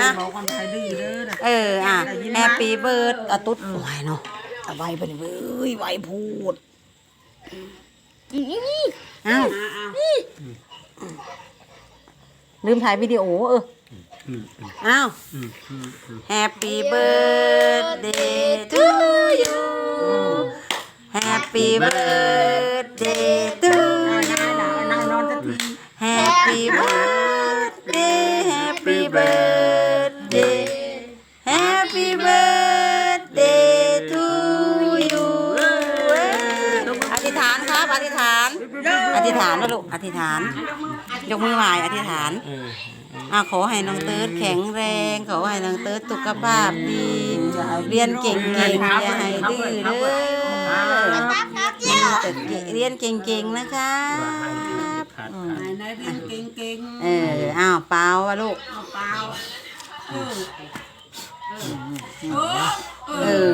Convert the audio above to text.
อะบอกคนไทยดื้อเด้อนะเอออะแฮปปี้เบิร์ดอะตุ๊ดไหวเนาะเอาไวไปเลยเว้ยไวพูดอ้าวลืมถ่ายวิดีโอเอออ้าว Happy birthday to you Happy birthday to นายด่า you นายนอนสักที Happy birthday Happy birthday อธิษฐาน อธิษฐานนะลูกอธิษฐาน ยกมือไหว้อธิษฐานอ่าขอให้น้องเติร์ดแข็งแรง ขอให้น้องเติร์ดสุขภาพดีเรียนเก่งๆอย่าให้ดื้อเด้อเรียนเก่งๆนะครับนายนายเรียนเก่งเอออ้าวเปล่าวะลูกๆเอาเปล่าเออเออ